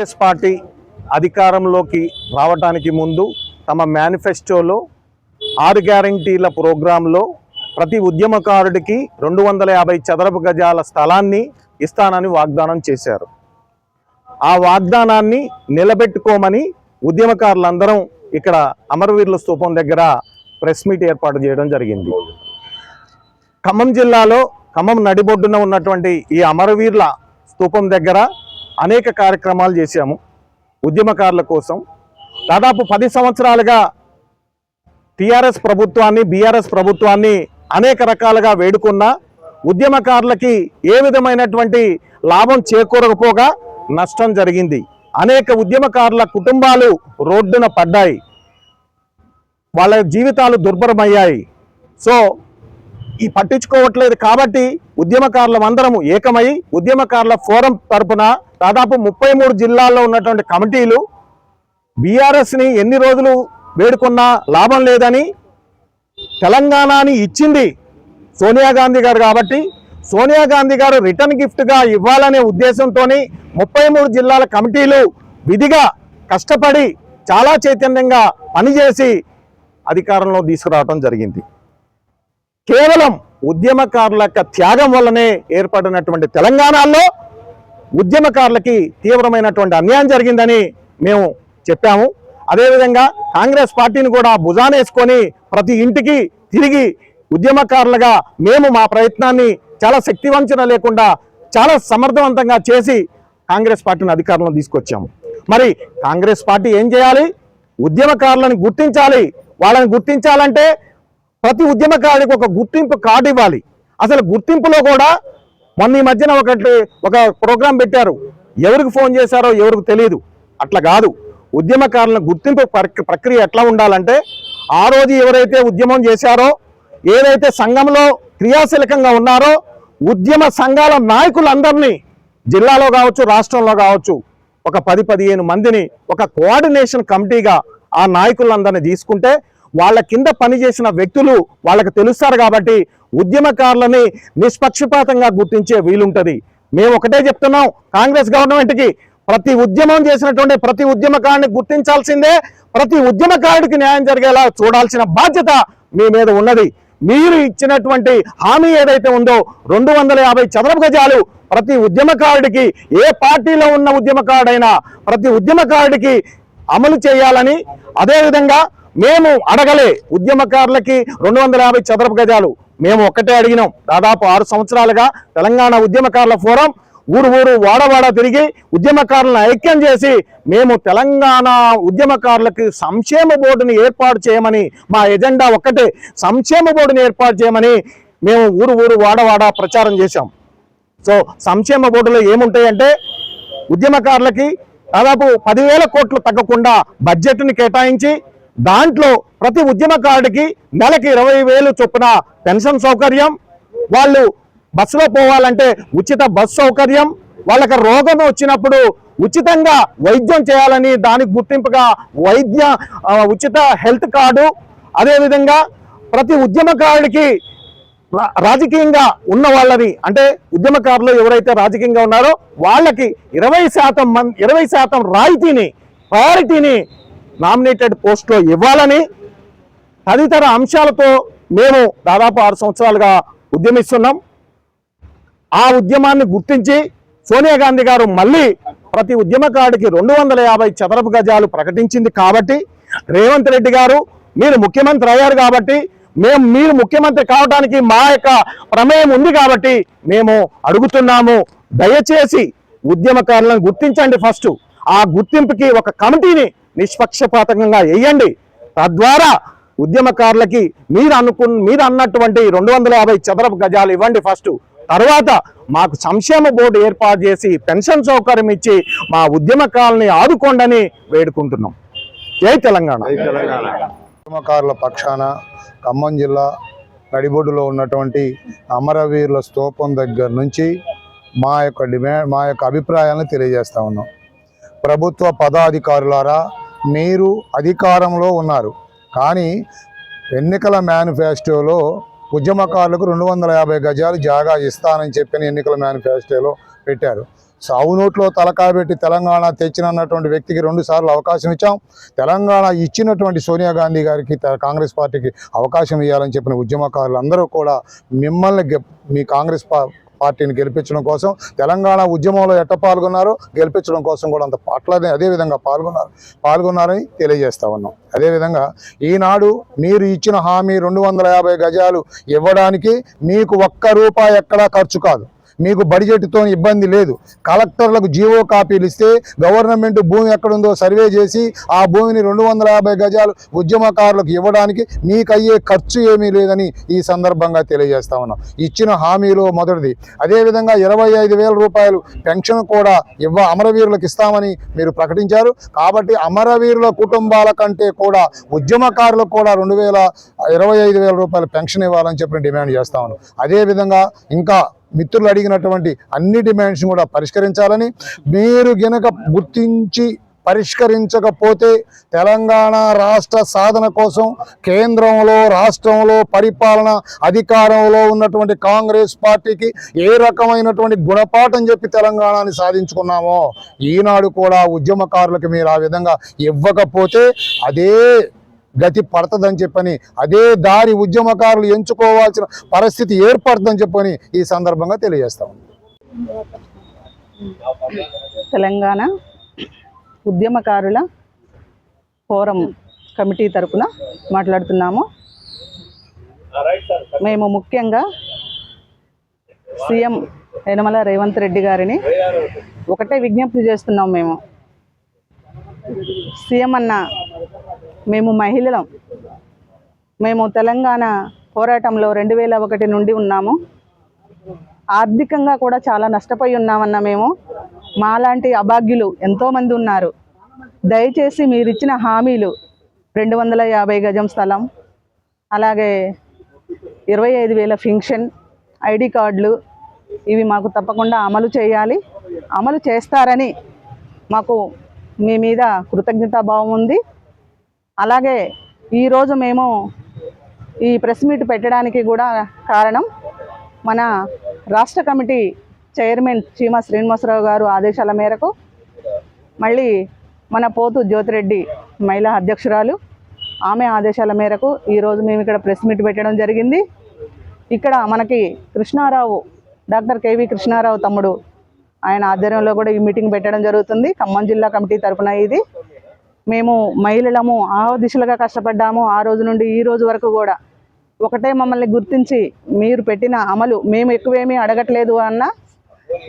Congress party అధికారంలోకి రావడానికి ముందు తమ మేనిఫెస్టోలో ఆరు గ్యారంటీల ప్రోగ్రాంలో ప్రతి ఉద్యమకారుడికి రెండు వందల యాభై చదరపు గజాల స్థలాన్ని ఇస్తానని వాగ్దానం చేశారు. ఆ వాగ్దానాన్ని నిలబెట్టుకోమని ఉద్యమకారులందరం ఇక్కడ అమరవీరుల స్తూపం దగ్గర ప్రెస్ మీట్ ఏర్పాటు చేయడం జరిగింది. ఖమ్మం జిల్లాలో ఖమ్మం నడిబొడ్డున ఉన్నటువంటి ఈ అమరవీరుల స్తూపం దగ్గర అనేక కార్యక్రమాలు చేశాము. ఉద్యమకారుల కోసం. దాదాపు పది సంవత్సరాలుగా టిఆర్ఎస్ ప్రభుత్వాన్ని బీఆర్ఎస్ ప్రభుత్వాన్ని అనేక రకాలుగా వేడుకున్న ఉద్యమకారులకి ఏ విధమైనటువంటి లాభం చేకూరకపోగా నష్టం జరిగింది. అనేక ఉద్యమకారుల కుటుంబాలు రోడ్డున పడ్డాయి. వాళ్ళ జీవితాలు దుర్భరమయ్యాయి. సో ఈ పట్టించుకోవట్లేదు కాబట్టి ఉద్యమకారులం అందరము ఏకమై ఉద్యమకారుల ఫోరం తరపున దాదాపు ముప్పై మూడు జిల్లాల్లో ఉన్నటువంటి కమిటీలు బీఆర్ఎస్ని ఎన్ని రోజులు వేడుకున్నా లాభం లేదని తెలంగాణని ఇచ్చింది సోనియా గాంధీ గారు కాబట్టి సోనియా గాంధీ గారు రిటర్న్ గిఫ్ట్గా ఇవ్వాలనే ఉద్దేశంతో ముప్పై మూడు జిల్లాల కమిటీలు విధిగా కష్టపడి చాలా చైతన్యంగా పనిచేసి అధికారంలో తీసుకురావడం జరిగింది. కేవలం ఉద్యమకారుల యొక్క త్యాగం వల్లనే ఏర్పడినటువంటి తెలంగాణలో ఉద్యమకారులకి తీవ్రమైనటువంటి అన్యాయం జరిగిందని మేము చెప్పాము. అదేవిధంగా కాంగ్రెస్ పార్టీని కూడా భుజానేసుకొని ప్రతి ఇంటికి తిరిగి ఉద్యమకారులుగా మేము మా ప్రయత్నాన్ని చాలా శక్తివంచన లేకుండా చాలా సమర్థవంతంగా చేసి కాంగ్రెస్ పార్టీని అధికారంలో తీసుకొచ్చాము. మరి కాంగ్రెస్ పార్టీ ఏం చేయాలి? ఉద్యమకారులను గుర్తించాలి. వాళ్ళని గుర్తించాలంటే ప్రతి ఉద్యమకారుడికి ఒక గుర్తింపు కార్డు ఇవ్వాలి. అసలు గుర్తింపులో కూడా మొన్న ఈ మధ్యన ఒకటి ఒక ప్రోగ్రాం పెట్టారు. ఎవరికి ఫోన్ చేశారో ఎవరికి తెలియదు అట్లా కాదు. ఉద్యమకారుల గుర్తింపు ప్రక్రియ ఎట్లా ఉండాలంటే ఆ రోజు ఎవరైతే ఉద్యమం చేశారో ఏదైతే సంఘంలో క్రియాశీలకంగా ఉన్నారో ఉద్యమ సంఘాల నాయకులందరినీ జిల్లాలో కావచ్చు రాష్ట్రంలో కావచ్చు ఒక పది పదిహేను మందిని ఒక కోఆర్డినేషన్ కమిటీగా ఆ నాయకులందరినీ తీసుకుంటే వాళ్ళ కింద పనిచేసిన వ్యక్తులు వాళ్ళకి తెలుస్తారు కాబట్టి ఉద్యమకారులని నిష్పక్షపాతంగా గుర్తించే వీలుంటుంది. మేము ఒకటే చెప్తున్నాం కాంగ్రెస్ గవర్నమెంట్కి ప్రతి ఉద్యమం చేసినటువంటి ప్రతి ఉద్యమకారుని గుర్తించాల్సిందే ప్రతి ఉద్యమకారుడికి న్యాయం జరిగేలా చూడాల్సిన బాధ్యత మీ మీద ఉన్నది. మీరు ఇచ్చినటువంటి హామీ ఏదైతే ఉందో రెండు వందల యాభై చదరపు గజాలు ప్రతి ఉద్యమకారుడికి ఏ పార్టీలో ఉన్న ఉద్యమకారుడైనా ప్రతి ఉద్యమకారుడికి అమలు చేయాలని అదేవిధంగా మేము అడగలే ఉద్యమకారులకి రెండు వందల యాభై చదరపు గజాలు. మేము ఒక్కటే అడిగినాం. దాదాపు ఆరు సంవత్సరాలుగా తెలంగాణ ఉద్యమకారుల ఫోరం ఊరు ఊరు వాడవాడ తిరిగి ఉద్యమకారులను ఐక్యం చేసి మేము తెలంగాణ ఉద్యమకారులకి సంక్షేమ బోర్డుని ఏర్పాటు చేయమని మా ఎజెండా ఒక్కటే సంక్షేమ బోర్డుని ఏర్పాటు చేయమని మేము ఊరు ఊరు వాడవాడ ప్రచారం చేశాం. సో సంక్షేమ బోర్డులో ఏముంటాయంటే ఉద్యమకారులకి దాదాపు పదివేల కోట్లు తగ్గకుండా బడ్జెట్ని కేటాయించి దాంట్లో ప్రతి ఉద్యమకారుడికి నెలకి ఇరవై వేలు చొప్పున పెన్షన్ సౌకర్యం వాళ్ళు బస్సులో పోవాలంటే ఉచిత బస్ సౌకర్యం వాళ్ళకి రోగం వచ్చినప్పుడు ఉచితంగా వైద్యం చేయాలని దానికి గుర్తింపుగా వైద్య ఉచిత హెల్త్ కార్డు. అదేవిధంగా ప్రతి ఉద్యమకారుడికి రా- రాజకీయంగా ఉన్న వాళ్ళని అంటే ఉద్యమకారులు ఎవరైతే రాజకీయంగా ఉన్నారో వాళ్ళకి ఇరవై శాతం మంది ఇరవై శాతం రాయితీని ప్రయారిటీని నామినేటెడ్ పోస్టులో ఇవ్వాలని తదితర అంశాలతో మేము దాదాపు ఆరు సంవత్సరాలుగా ఉద్యమిస్తున్నాం. ఆ ఉద్యమాన్ని గుర్తించి సోనియా గాంధీ గారు మళ్ళీ ప్రతి ఉద్యమకారుడికి రెండు వందల యాభై చదరపు గజాలు ప్రకటించింది కాబట్టి రేవంత్ రెడ్డి గారు మీరు ముఖ్యమంత్రి అయ్యారు కాబట్టి మేము మీరు ముఖ్యమంత్రి కావడానికి మా యొక్క ప్రమేయం ఉంది కాబట్టి మేము అడుగుతున్నాము. దయచేసి ఉద్యమకారులను గుర్తించండి ఫస్ట్. ఆ గుర్తింపుకి ఒక కమిటీని నిష్పక్షపాతకంగా వేయండి తద్వారా ఉద్యమకారులకి మీరు అనుకు మీరు అన్నటువంటి రెండు వందల యాభై చదరపు గజాలు ఇవ్వండి ఫస్ట్. తర్వాత మాకు సంక్షేమ బోర్డు ఏర్పాటు చేసి పెన్షన్ సౌకర్యం ఇచ్చి మా ఉద్యమకాలని ఆదుకోండని వేడుకుంటున్నాం. జై తెలంగాణ. ఉద్యమకారుల పక్షాన ఖమ్మం జిల్లా నడిబొడ్డులో ఉన్నటువంటి అమరవీరుల స్తూపం దగ్గర నుంచి మా యొక్క డిమాండ్ మా యొక్క అభిప్రాయాలను తెలియజేస్తా ఉన్నాం. ప్రభుత్వ పదాధికారులారా మీరు అధికారంలో ఉన్నారు. కానీ ఎన్నికల మేనిఫెస్టోలో ఉద్యమకారులకు రెండు వందల యాభై గజాలు జాగా ఇస్తానని చెప్పిన ఎన్నికల మేనిఫెస్టోలో పెట్టారు. సావు నోట్లో తలకాయ పెట్టి తెలంగాణ తెచ్చినన్నటువంటి వ్యక్తికి రెండు సార్లు అవకాశం ఇచ్చాం. తెలంగాణ ఇచ్చినటువంటి సోనియా గాంధీ గారికి కాంగ్రెస్ పార్టీకి అవకాశం ఇవ్వాలని చెప్పిన ఉద్యమకారులు అందరూ కూడా మిమ్మల్ని మీ కాంగ్రెస్ పార్టీని గెలిపించడం కోసం తెలంగాణ ఉద్యమంలో ఎట్ట పాల్గొన్నారో గెలిపించడం కోసం కూడా అంత అట్లానే అదే విధంగా పాల్గొన్నారు పాల్గొన్నారని తెలియజేస్తా ఉన్నాం. అదేవిధంగా ఈనాడు మీరు ఇచ్చిన హామీ రెండు వందల యాభై గజాలు ఇవ్వడానికి మీకు ఒక్క రూపాయి ఎక్కడా ఖర్చు కాదు. మీకు బడ్జెట్తో ఇబ్బంది లేదు. కలెక్టర్లకు జీవో కాపీలు ఇస్తే గవర్నమెంట్ భూమి ఎక్కడుందో సర్వే చేసి ఆ భూమిని రెండు వందల యాభై గజాలు ఉద్యమకారులకు ఇవ్వడానికి మీకు అయ్యే ఖర్చు ఏమీ లేదని ఈ సందర్భంగా తెలియజేస్తా ఉన్నాం. ఇచ్చిన హామీలో మొదటిది. అదేవిధంగా ఇరవై ఐదు వేల రూపాయలు పెన్షన్ కూడా ఇవ్వ అమరవీరులకు ఇస్తామని మీరు ప్రకటించారు. కాబట్టి అమరవీరుల కుటుంబాల కంటే కూడా ఉద్యమకారులకు కూడా రెండు వేల ఇరవై ఐదు వేల రూపాయల పెన్షన్ ఇవ్వాలని చెప్పి డిమాండ్ చేస్తా ఉన్నాం. అదేవిధంగా ఇంకా మిత్రులు అడిగినటువంటి అన్ని డిమాండ్స్ కూడా పరిష్కరించాలని మీరు గనక గుర్తించి పరిష్కరించకపోతే తెలంగాణ రాష్ట్ర సాధన కోసం కేంద్రంలో రాష్ట్రంలో పరిపాలన అధికారంలో ఉన్నటువంటి కాంగ్రెస్ పార్టీకి ఏ రకమైనటువంటి గుణపాఠం చెప్పి తెలంగాణని సాధించుకున్నామో ఈనాడు కూడా ఉద్యమకారులకు మీరు ఆ విధంగా ఇవ్వకపోతే అదే గతి పడుతుందని చెప్పని అదే దారి ఉద్యమకారులు ఎంచుకోవాల్సిన పరిస్థితి ఏర్పడుతుందని చెప్పని ఈ సందర్భంగా తెలియజేస్తాం తెలంగాణ ఉద్యమకారుల ఫోరం కమిటీ తరపున మాట్లాడుతున్నాము. మేము ముఖ్యంగా సీఎం యనమల రేవంత్ రెడ్డి గారిని ఒకటే విజ్ఞప్తి చేస్తున్నాం మేము. సీఎం అన్న మేము మహిళలం. మేము తెలంగాణ పోరాటంలో రెండు వేల ఒకటి నుండి ఉన్నాము. ఆర్థికంగా కూడా చాలా నష్టపోయి ఉన్నామన్న మేము. మాలాంటి అభాగ్యులు ఎంతోమంది ఉన్నారు. దయచేసి మీరు ఇచ్చిన హామీలు రెండు వందల యాభై గజం స్థలం అలాగే ఇరవై ఐదు వేల ఫింక్షన్ ఐడి కార్డులు ఇవి మాకు తప్పకుండా అమలు చేయాలి. అమలు చేస్తారని మాకు మీ మీద కృతజ్ఞతాభావం ఉంది. అలాగే ఈరోజు మేము ఈ ప్రెస్ మీట్ పెట్టడానికి కూడా కారణం మన రాష్ట్ర కమిటీ చైర్మన్ చీమ శ్రీనివాసరావు గారు ఆదేశాల మేరకు మళ్ళీ మన పోతు జ్యోతిరెడ్డి మహిళా అధ్యక్షురాలు ఆమె ఆదేశాల మేరకు ఈరోజు మేము ఇక్కడ ప్రెస్ మీట్ పెట్టడం జరిగింది. ఇక్కడ మనకి కృష్ణారావు డాక్టర్ కేవి కృష్ణారావు తమ్ముడు ఆయన ఆధ్వర్యంలో కూడా ఈ మీటింగ్ పెట్టడం జరుగుతుంది. ఖమ్మం జిల్లా కమిటీ తరపున ఇది. మేము మహిళలము ఆ దిశలుగా కష్టపడ్డాము ఆ రోజు నుండి ఈ రోజు వరకు కూడా. ఒకటే మమ్మల్ని గుర్తించి మీరు పెట్టిన అమలు మేము ఎక్కువేమీ అడగట్లేదు అన్న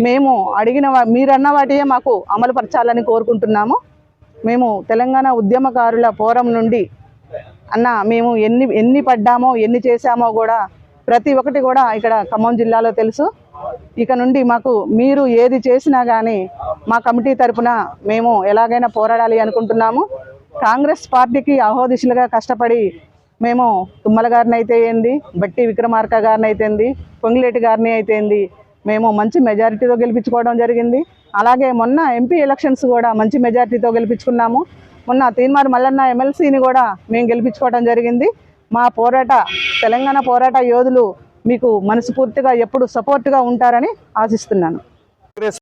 మేము అడిగిన వా- మీరన్న వాటియే మాకు అమలు పరచాలని కోరుకుంటున్నాము. మేము తెలంగాణ ఉద్యమకారుల ఫోరం నుండి అన్న మేము ఎన్ని ఎన్ని పడ్డామో ఎన్ని చేశామో కూడా ప్రతి ఒక్కటి కూడా ఇక్కడ ఖమ్మం జిల్లాలో తెలుసు. ఇక నుండి మాకు మీరు ఏది చేసినా కానీ మా కమిటీ తరపున మేము ఎలాగైనా పోరాడాలి అనుకుంటున్నాము. కాంగ్రెస్ పార్టీకి అహోదిశలుగా కష్టపడి మేము తుమ్మల గారిని అయితే ఏంది బట్టి విక్రమార్క గారిని అయితే ఏంది పొంగిలేటి గారిని అయితేంది మేము మంచి మెజారిటీతో గెలిపించుకోవడం జరిగింది. అలాగే మొన్న ఎంపీ ఎలక్షన్స్ కూడా మంచి మెజారిటీతో గెలిపించుకున్నాము. మొన్న తీన్మార్ మల్లన్న ఎమ్మెల్సీని కూడా మేము గెలిపించుకోవడం జరిగింది. మా పోరాట తెలంగాణ పోరాట యోధులు మీకు మనస్ఫూర్తిగా ఎప్పుడు సపోర్ట్గా ఉంటారని ఆశిస్తున్నాను.